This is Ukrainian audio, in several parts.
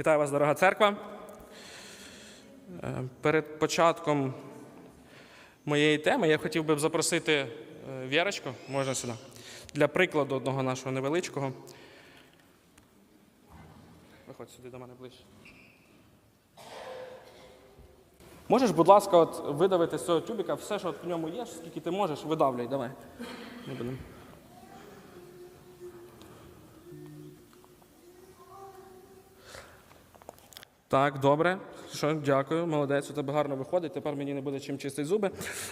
Вітаю вас, дорога церква. Е, Перед початком моєї теми я хотів би запросити е, Вірочку, можна сюди, для прикладу одного нашого невеличкого. Виходь сюди до мене ближче. Можеш, будь ласка, от видавити з цього тюбіка все, що в ньому є, скільки ти можеш, видавлюй, давай. Не будемо. Так, добре. Що, дякую, молодець, у тебе гарно виходить. Тепер мені не буде чим чистити зуби.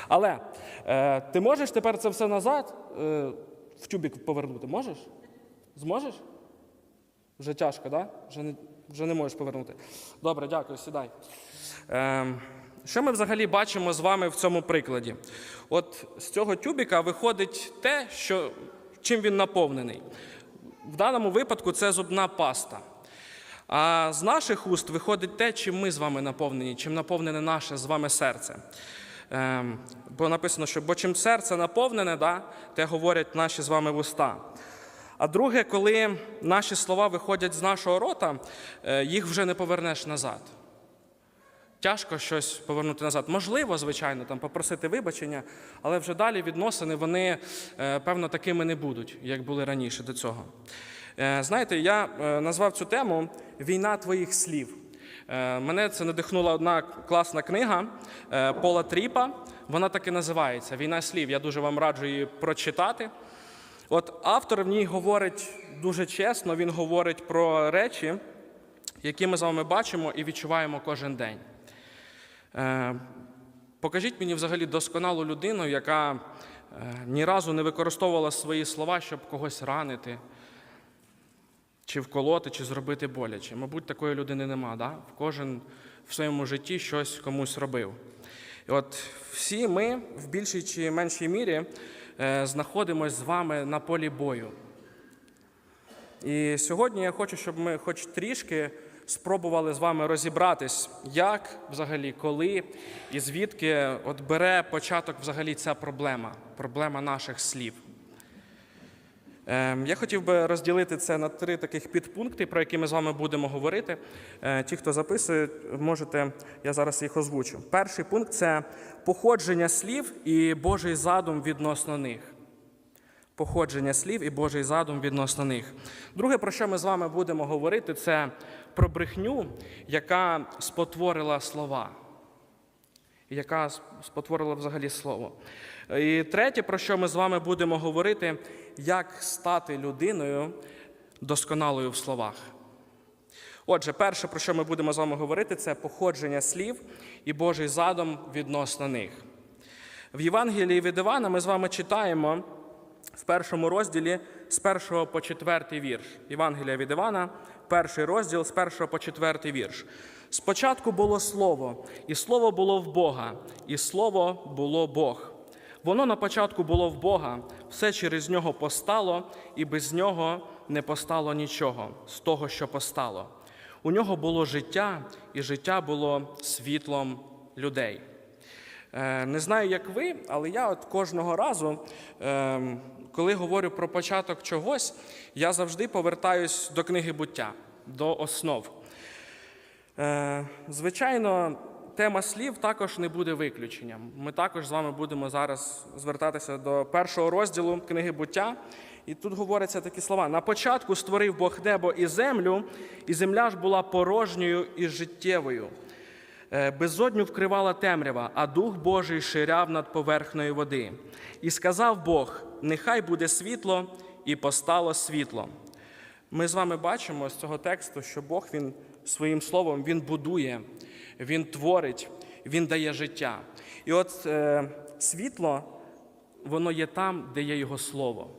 Але е, ти можеш тепер це все назад е, в тюбік повернути? Можеш? Зможеш? Вже тяжко? Да? Вже, не, вже не можеш повернути. Добре, дякую, сідай. Е, що ми взагалі бачимо з вами в цьому прикладі? От з цього тюбіка виходить те, що, чим він наповнений. В даному випадку це зубна паста. А з наших уст виходить те, чим ми з вами наповнені, чим наповнене наше з вами серце. Ем, бо написано, що бо чим серце наповнене, да, те говорять наші з вами вуста. А друге, коли наші слова виходять з нашого рота, е, їх вже не повернеш назад. Тяжко щось повернути назад. Можливо, звичайно, там попросити вибачення, але вже далі відносини вони, е, певно, такими не будуть, як були раніше до цього. Е, Знаєте, я е, назвав цю тему Війна твоїх слів. Е, Мене це надихнула одна класна книга Пола Тріпа. Вона так і називається Війна слів. Я дуже вам раджу її прочитати. От автор в ній говорить дуже чесно, він говорить про речі, які ми з вами бачимо і відчуваємо кожен день. Покажіть мені взагалі досконалу людину, яка ні разу не використовувала свої слова, щоб когось ранити, чи вколоти, чи зробити боляче. Мабуть, такої людини нема. Да? Кожен в своєму житті щось комусь робив. І от всі ми в більшій чи меншій мірі е, знаходимося з вами на полі бою. І сьогодні я хочу, щоб ми хоч трішки спробували з вами розібратись, як взагалі, коли і звідки от бере початок взагалі ця проблема, проблема наших слів. Ем, Я хотів би розділити це на три таких підпункти, про які ми з вами будемо говорити. Е, Ті, хто записує, можете, я зараз їх озвучу. Перший пункт це походження слів і Божий задум відносно них. Походження слів і Божий задум відносно них. Друге, про що ми з вами будемо говорити, це про брехню, яка спотворила слова, яка спотворила взагалі слово. І третє, про що ми з вами будемо говорити, як стати людиною досконалою в словах. Отже, перше, про що ми будемо з вами говорити, це походження слів і Божий задум відносно них. В Євангелії від Івана ми з вами читаємо в першому розділі з першого по четвертий вірш. Євангелія від Івана, перший розділ з першого по четвертий вірш. Спочатку було слово, і слово було в Бога, і слово було Бог. Воно на початку було в Бога, все через нього постало, і без нього не постало нічого з того, що постало. У нього було життя, і життя було світлом людей. Е, Не знаю, як ви, але я от кожного разу, ем, коли говорю про початок чогось, я завжди повертаюсь до книги буття, до основ. Е, Звичайно, тема слів також не буде виключенням. Ми також з вами будемо зараз звертатися до першого розділу книги буття. І тут говоряться такі слова: на початку створив Бог небо і землю, і земля ж була порожньою і життєвою. Е, Безодню вкривала темрява, а Дух Божий ширяв над поверхнею води. І сказав Бог: нехай буде світло, і постало світло. Ми з вами бачимо з цього тексту, що Бог він своїм словом він будує, він творить, він дає життя. І от е, світло, воно є там, де є Його слово.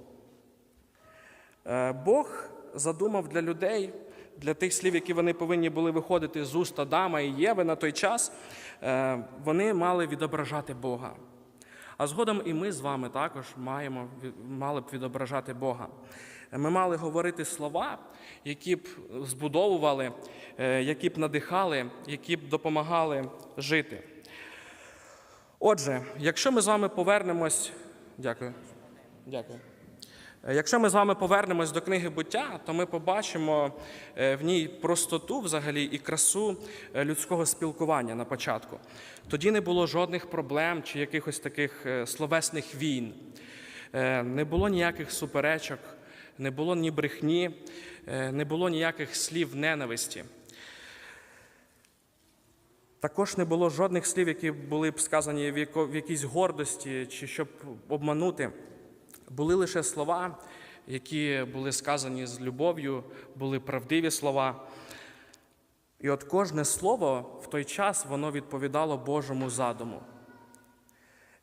Е, Бог задумав для людей, для тих слів, які вони повинні були виходити з уст Адама і Єви на той час, е, вони мали відображати Бога. А згодом і ми з вами також маємо, мали б відображати Бога. Ми мали говорити слова, які б збудовували, е, які б надихали, які б допомагали жити. Отже, якщо ми з вами повернемось, дякую. Дякую. Е, Якщо ми з вами повернемось до книги буття, то ми побачимо е, в ній простоту взагалі і красу людського спілкування на початку. Тоді не було жодних проблем чи якихось таких словесних війн, не було ніяких суперечок, не було ні брехні, е, не було ніяких слів ненависті. Також не було жодних слів, які були б сказані в якійсь гордості чи щоб обманути. Були лише слова, які були сказані з любов'ю, були правдиві слова. І от кожне слово в той час воно відповідало Божому задуму.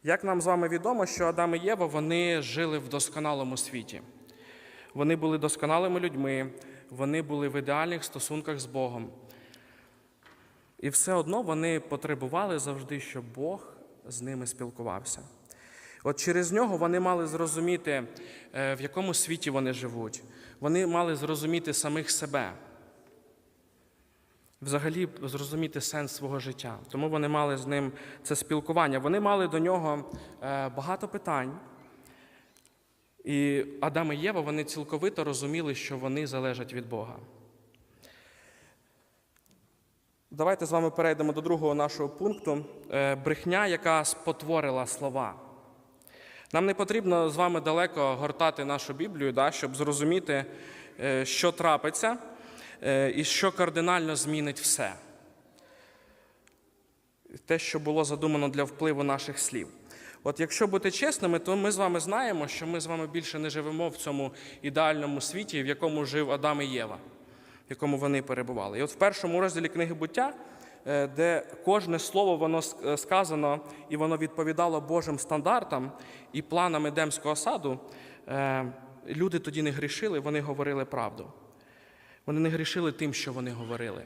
Як нам з вами відомо, що Адам і Єва вони жили в досконалому світі. Вони були досконалими людьми, вони були в ідеальних стосунках з Богом. І все одно вони потребували завжди, щоб Бог з ними спілкувався. От через нього вони мали зрозуміти, е, в якому світі вони живуть. Вони мали зрозуміти самих себе, взагалі зрозуміти сенс свого життя. Тому вони мали з ним це спілкування. Вони мали до нього е, багато питань. І Адам і Єва вони цілковито розуміли, що вони залежать від Бога. Давайте з вами перейдемо до другого нашого пункту Е, брехня, яка спотворила слова. Нам не потрібно з вами далеко гортати нашу Біблію, да, щоб зрозуміти, е, що трапиться е, і що кардинально змінить все. Те, що було задумано для впливу наших слів. От якщо бути чесними, то ми з вами знаємо, що ми з вами більше не живемо в цьому ідеальному світі, в якому жив Адам і Єва, в якому вони перебували. І от в першому розділі книги буття, е, де кожне слово воно е, сказано і воно відповідало Божим стандартам і планам Едемського саду, е, люди тоді не грішили, вони говорили правду. Вони не грішили тим, що вони говорили.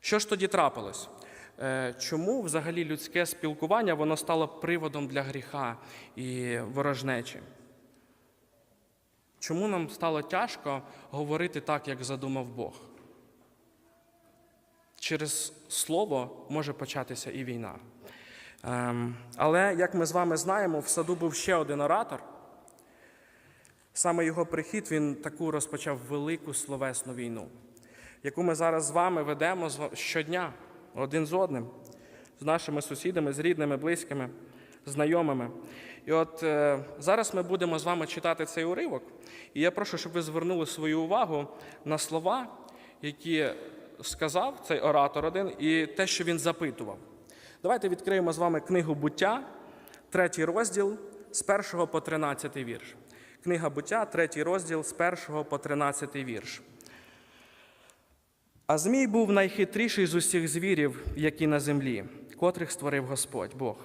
Що ж тоді трапилось? Е, Чому взагалі людське спілкування воно стало приводом для гріха і ворожнечі? Чому нам стало тяжко говорити так, як задумав Бог? Через слово може початися і війна. Ем, Але, як ми з вами знаємо, в саду був ще один оратор. Саме його прихід він таку розпочав велику словесну війну, яку ми зараз з вами ведемо щодня один з одним, з нашими сусідами, з рідними, близькими, знайомими. І от е, зараз ми будемо з вами читати цей уривок, і я прошу, щоб ви звернули свою увагу на слова, які сказав цей оратор один, і те, що він запитував. Давайте відкриємо з вами книгу буття, третій розділ з 1 по 13 вірш. Книга буття, третій розділ з 1 по 13 вірш. А Змій був найхитріший з усіх звірів, які на землі, котрих створив Господь Бог.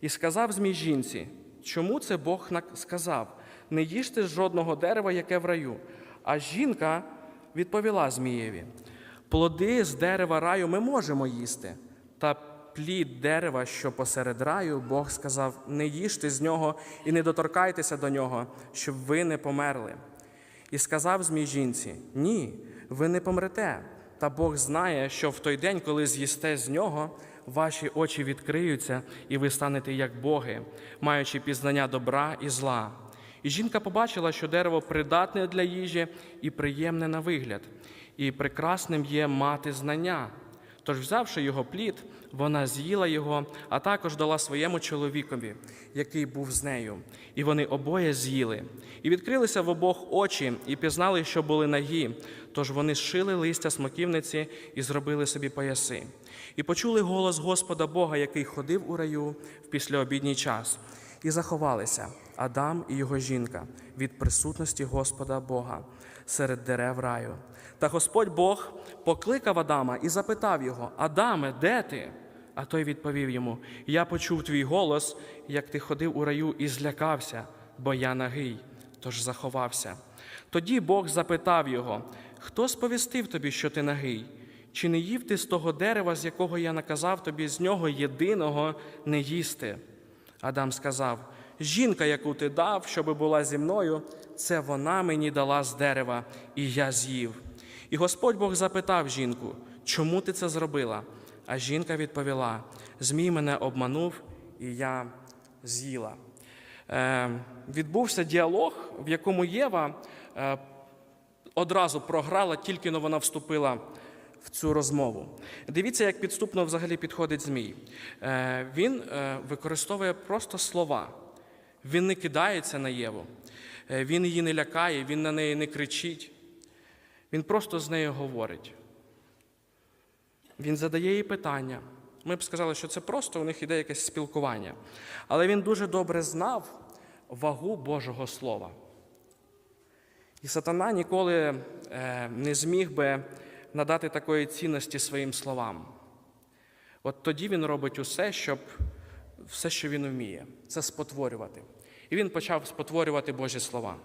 І сказав Змій жінці, чому це Бог сказав? Не їжте з жодного дерева, яке в раю. А жінка відповіла Змієві: плоди з дерева раю ми можемо їсти. Та плід дерева, що посеред раю, Бог сказав: не їжте з нього і не доторкайтеся до нього, щоб ви не померли. І сказав змій жінці: Ні, ви не помрете. Та Бог знає, що в той день, коли з'їсте з нього, ваші очі відкриються, і ви станете як боги, маючи пізнання добра і зла. І жінка побачила, що дерево придатне для їжі і приємне на вигляд, і прекрасним є мати знання. Тож, взявши його плід, вона з'їла його, а також дала своєму чоловікові, який був з нею. І вони обоє з'їли. І відкрилися в обох очі, і пізнали, що були нагі. Тож вони зшили листя смоківниці і зробили собі пояси. І почули голос Господа Бога, який ходив у раю в післяобідній час, і заховалися Адам і його жінка від присутності Господа Бога серед дерев раю. Та Господь Бог покликав Адама і запитав його: Адаме, де ти? А той відповів йому: Я почув твій голос, як ти ходив у раю і злякався, бо я нагий, тож заховався. Тоді Бог запитав його: Хто сповістив тобі, що ти нагий? Чи не їв ти з того дерева, з якого я наказав тобі з нього єдиного не їсти? Адам сказав: Жінка, яку ти дав, щоб була зі мною, це вона мені дала з дерева, і я з'їв. І Господь Бог запитав жінку, чому ти це зробила? А жінка відповіла: Змій мене обманув, і я з'їла. е, відбувся діалог, в якому Єва е, одразу програла, тільки но вона вступила в цю розмову. Дивіться, як підступно взагалі підходить Змій. Е, Він е, використовує просто слова. Він не кидається на Єву, Е, він її не лякає, він на неї не кричить. Він просто з нею говорить. Він задає їй питання. Ми б сказали, що це просто у них іде якесь спілкування. Але він дуже добре знав вагу Божого Слова. І сатана ніколи е, не зміг би надати такої цінності своїм словам. От тоді він робить усе, щоб все, що він вміє, це спотворювати. І він почав спотворювати Божі слова.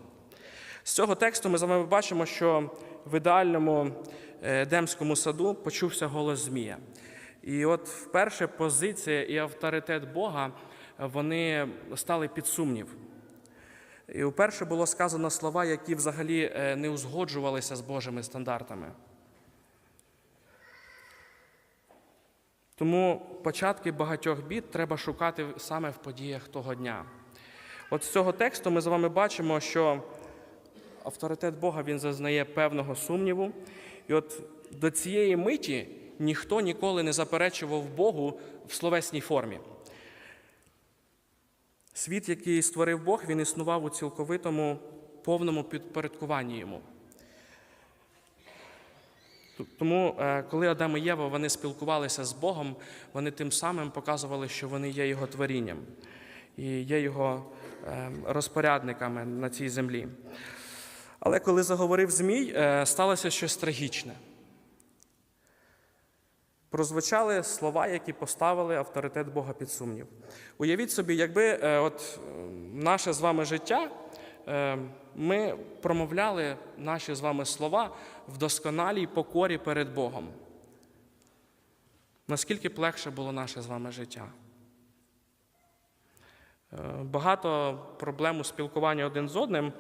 З цього тексту ми з вами бачимо, що в ідеальному Едемському саду почувся голос Змія. І от вперше позиція і авторитет Бога е, вони стали під сумнів. І вперше було сказано слова, які взагалі е, не узгоджувалися з Божими стандартами. Тому початки багатьох бід треба шукати саме в подіях того дня. От з цього тексту ми з вами бачимо, що авторитет Бога він зазнає певного сумніву. І от до цієї миті ніхто ніколи не заперечував Богу в словесній формі. Світ, який створив Бог, він існував у цілковитому повному підпорядкуванні йому. Тому, е, коли Адам і Єва вони спілкувалися з Богом, вони тим самим показували, що вони є його творінням і є його е, розпорядниками на цій землі. Але коли заговорив Змій, е, сталося щось трагічне. Прозвучали слова, які поставили авторитет Бога під сумнів. Уявіть собі, якби е, от, наше з вами життя, е, ми промовляли наші з вами слова в досконалій покорі перед Богом. Наскільки б легше було наше з вами життя? Багато проблем у спілкуванні один з одним.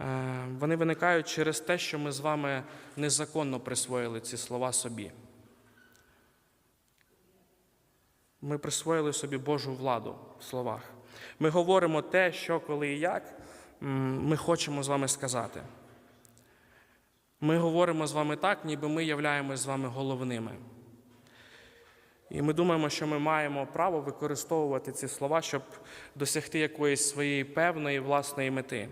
Е, Вони виникають через те, що ми з вами незаконно присвоїли ці слова собі. Ми присвоїли собі Божу владу в словах. Ми говоримо те, що, коли і як ми хочемо з вами сказати. Ми говоримо з вами так, ніби ми являємось з вами головними. І ми думаємо, що ми маємо право використовувати ці слова, щоб досягти якоїсь своєї певної власної мети.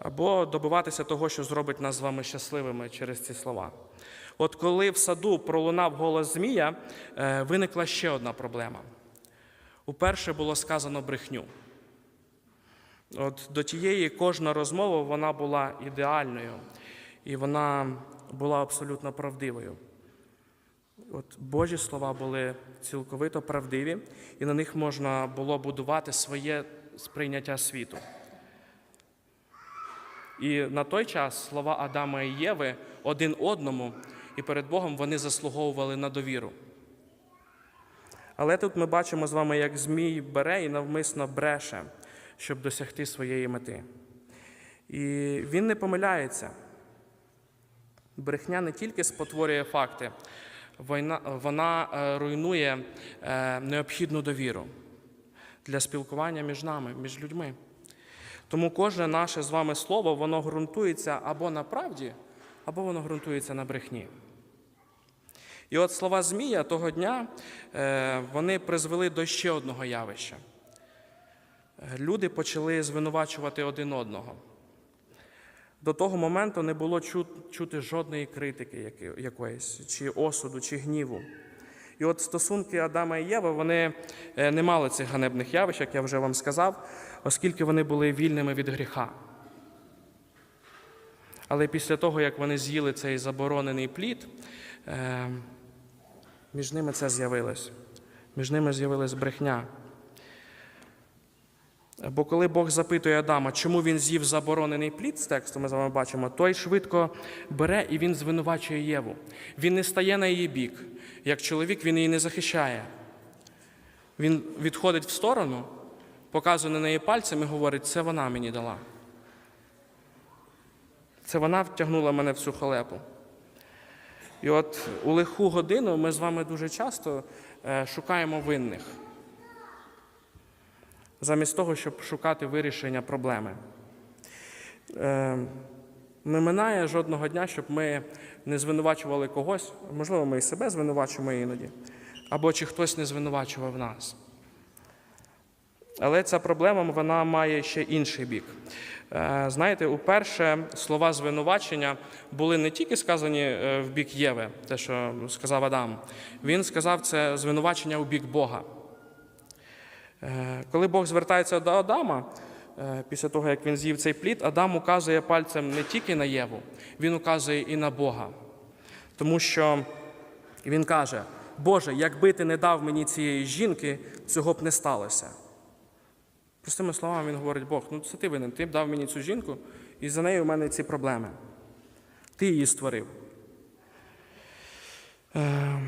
Або добиватися того, що зробить нас з вами щасливими через ці слова. От коли в саду пролунав голос Змія, е, виникла ще одна проблема. Уперше було сказано брехню. От до тієї кожна розмова вона була ідеальною, і вона була абсолютно правдивою. От Божі слова були цілковито правдиві, і на них можна було будувати своє сприйняття світу. І на той час слова Адама і Єви один одному і перед Богом вони заслуговували на довіру. Але тут ми бачимо з вами, як Змій бере і навмисно бреше, щоб досягти своєї мети. І він не помиляється. Брехня не тільки спотворює факти, вона, е, руйнує е, необхідну довіру для спілкування між нами, між людьми. Тому кожне наше з вами слово, воно ґрунтується або на правді, або воно ґрунтується на брехні. І от слова Змія того дня е, вони призвели до ще одного явища. Люди почали звинувачувати один одного. До того моменту не було чути жодної критики якоїсь, чи осуду, чи гніву. І от стосунки Адама і Єви, вони е, не мали цих ганебних явищ, як я вже вам сказав, оскільки вони були вільними від гріха. Але після того, як вони з'їли цей заборонений плід, е, між ними це з'явилось. Між ними з'явилась брехня. Бо коли Бог запитує Адама, чому він з'їв заборонений плід з тексту, ми з вами бачимо, той швидко бере і він звинувачує Єву. Він не стає на її бік. Як чоловік він її не захищає. Він відходить в сторону, показує на неї пальцем і говорить, це вона мені дала. Це вона втягнула мене в цю халепу. І от у лиху годину ми з вами дуже часто е, шукаємо винних. замість того, щоб шукати вирішення проблеми. Е, Не минає жодного дня, щоб ми не звинувачували когось, можливо, ми і себе звинувачуємо іноді, або чи хтось не звинувачував нас. Але ця проблема вона має ще інший бік. Е, Знаєте, уперше слова звинувачення були не тільки сказані е, в бік Єви, те, що сказав Адам. Він сказав це звинувачення у бік Бога. Е, Коли Бог звертається до Адама, після того, як він з'їв цей плід, Адам указує пальцем не тільки на Єву, він указує і на Бога. Тому що він каже: Боже, якби ти не дав мені цієї жінки, цього б не сталося. Простими словами, він говорить, Бог, ну це ти винен, ти дав мені цю жінку, і за нею в мене ці проблеми. Ти її створив. Е,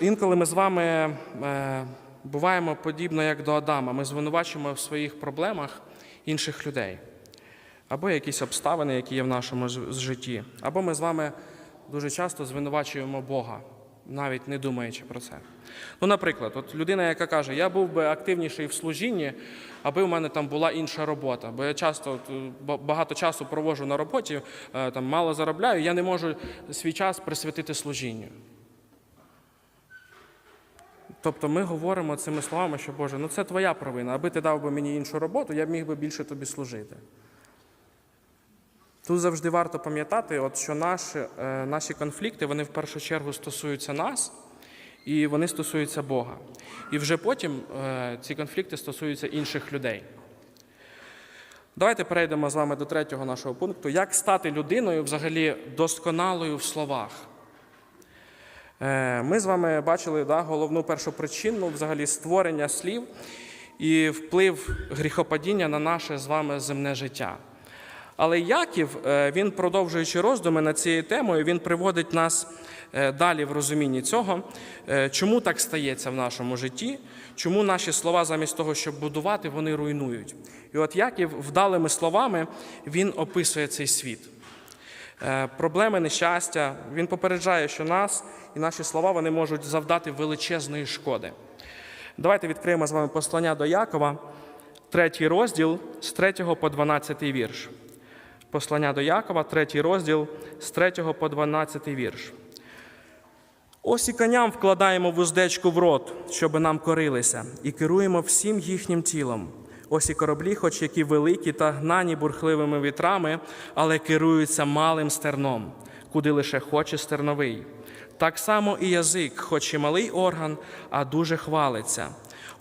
Інколи, ми з вами е, буваємо подібно, як до Адама. Ми звинувачуємо в своїх проблемах інших людей. Або якісь обставини, які є в нашому житті. Або ми з вами дуже часто звинувачуємо Бога, навіть не думаючи про це. Ну, наприклад, от людина, яка каже, я був би активніший в служінні, аби в мене там була інша робота. Бо я часто багато часу проводжу на роботі, е, там мало заробляю, я не можу свій час присвятити служінню. Тобто ми говоримо цими словами, що Боже, ну це твоя провина. Аби ти дав би мені іншу роботу, я б міг би більше тобі служити. Тут завжди варто пам'ятати, от, що наші, е, наші конфлікти вони в першу чергу стосуються нас і вони стосуються Бога. І вже потім е, ці конфлікти стосуються інших людей. Давайте перейдемо з вами до третього нашого пункту. Як стати людиною взагалі досконалою в словах? Е, Ми з вами бачили да, головну першу причину взагалі створення слів і вплив гріхопадіння на наше з вами земне життя. Але Яків, е, він продовжуючи роздуми над цією темою, він приводить нас е, далі в розумінні цього, е, чому так стається в нашому житті, чому наші слова замість того, щоб будувати, вони руйнують. І от Яків вдалими словами він описує цей світ. Проблеми нещастя, він попереджає, що нас і наші слова вони можуть завдати величезної шкоди. Давайте відкриємо з вами послання до Якова, третій розділ з 3 по 12 вірш. Послання до Якова, третій розділ з 3 по 12 вірш. Ось і коням вкладаємо вуздечку в рот, щоби нам корилися, і керуємо всім їхнім тілом. Ось і кораблі, хоч які великі та гнані бурхливими вітрами, але керуються малим стерном, куди лише хоче стерновий. Так само і язик, хоч і малий орган, а дуже хвалиться.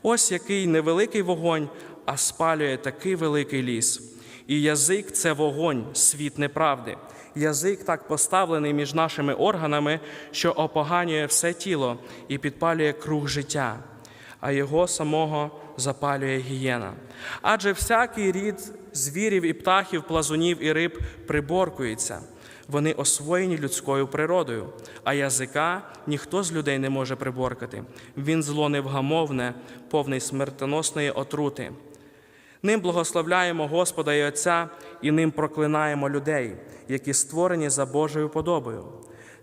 Ось який невеликий вогонь, а спалює такий великий ліс. І язик це вогонь, світ неправди. Язик так поставлений між нашими органами, що опоганює все тіло і підпалює круг життя, а його самого запалює гієна. Адже всякий рід звірів і птахів, плазунів і риб приборкується. Вони освоєні людською природою, а язика ніхто з людей не може приборкати. Він зло невгамовне, повний смертоносної отрути. Ним благословляємо Господа і Отця, і ним проклинаємо людей, які створені за Божою подобою.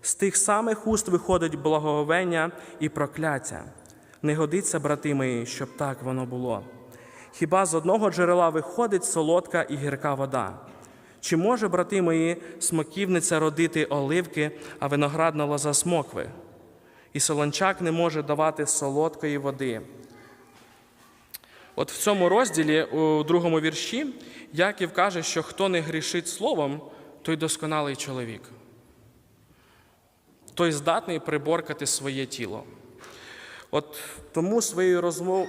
З тих самих уст виходить благоговення і прокляття. Не годиться, брати мої, щоб так воно було. Хіба з одного джерела виходить солодка і гірка вода? Чи може, брати мої, смоківниця родити оливки, а виноградна лоза смокви? І солончак не може давати солодкої води. От в цьому розділі, у другому вірші, Яків каже, що хто не грішить словом, той досконалий чоловік. Той здатний приборкати своє тіло. От тому своєю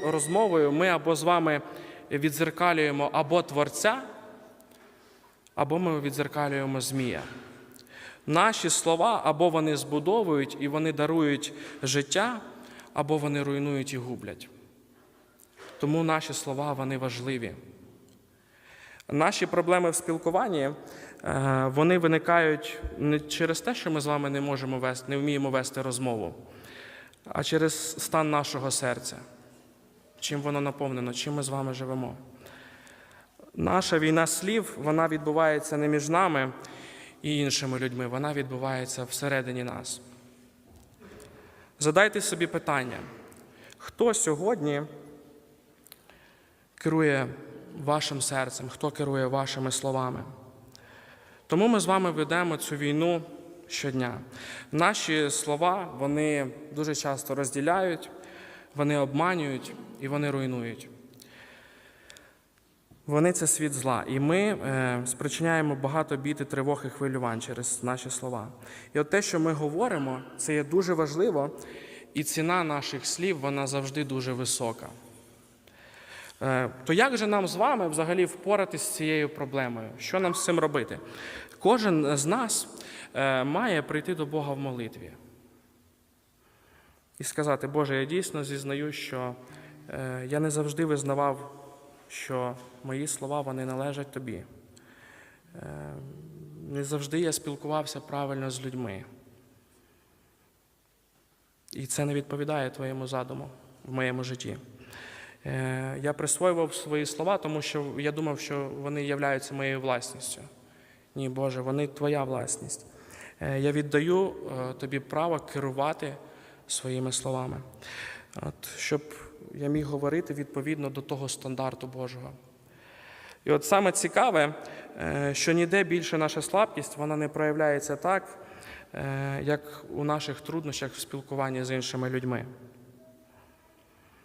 розмовою ми або з вами відзеркалюємо або Творця, або ми відзеркалюємо Змія. Наші слова або вони збудовують і вони дарують життя, або вони руйнують і гублять. Тому наші слова вони важливі. Наші проблеми в спілкуванні е, вони виникають не через те, що ми з вами не можемо вести, не вміємо вести розмову, а через стан нашого серця, чим воно наповнено, чим ми з вами живемо. Наша війна слів вона відбувається не між нами і іншими людьми, вона відбувається всередині нас. Задайте собі питання, хто сьогодні керує вашим серцем, хто керує вашими словами. Тому ми з вами ведемо цю війну щодня. Наші слова вони дуже часто розділяють, вони обманюють і вони руйнують. Вони це світ зла, і ми е, спричиняємо багато бід і тривог і хвилювань через наші слова. І от те, що ми говоримо, це є дуже важливо, і ціна наших слів вона завжди дуже висока. Е, То як же нам з вами взагалі впоратись з цією проблемою? Що нам з цим робити? Кожен з нас е, має прийти до Бога в молитві і сказати, Боже, я дійсно зізнаю, що е, я не завжди визнавав, що мої слова вони належать тобі. Не завжди я спілкувався правильно з людьми. І це не відповідає твоєму задуму в моєму житті. Е, Я присвоював свої слова, тому що я думав, що вони являються моєю власністю. Ні, Боже, вони твоя власність. Е, Я віддаю е, тобі право керувати своїми словами, От, щоб я міг говорити відповідно до того стандарту Божого. І от саме цікаве, що ніде більше наша слабкість вона не проявляється так, як у наших труднощах в спілкуванні з іншими людьми.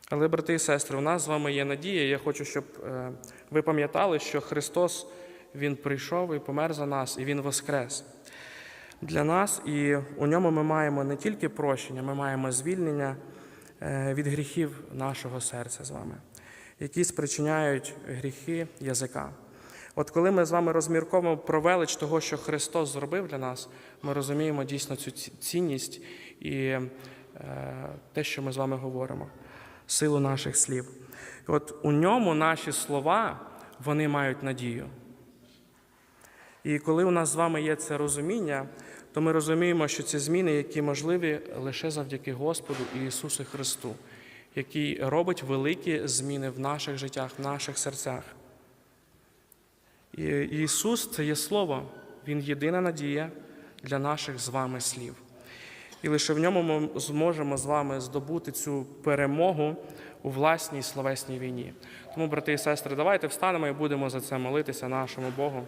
Але, брати і сестри, у нас з вами є надія. Я хочу, щоб е, ви пам'ятали, що Христос Він прийшов і помер за нас, і Він воскрес для нас, і у ньому ми маємо не тільки прощення, ми маємо звільнення е, від гріхів нашого серця з вами, які спричиняють гріхи язика. От коли ми з вами розмірковуємо про велич того, що Христос зробив для нас, ми розуміємо дійсно цю цінність і е, те, що ми з вами говоримо, силу наших слів. От у ньому наші слова вони мають надію. І коли у нас з вами є це розуміння, то ми розуміємо, що ці зміни, які можливі лише завдяки Господу і Ісусу Христу, який робить великі зміни в наших життях, в наших серцях. І Ісус це є Слово, Він єдина надія для наших з вами слів. І лише в ньому ми зможемо з вами здобути цю перемогу у власній словесній війні. Тому, брати і сестри, давайте встанемо і будемо за це молитися нашому Богу.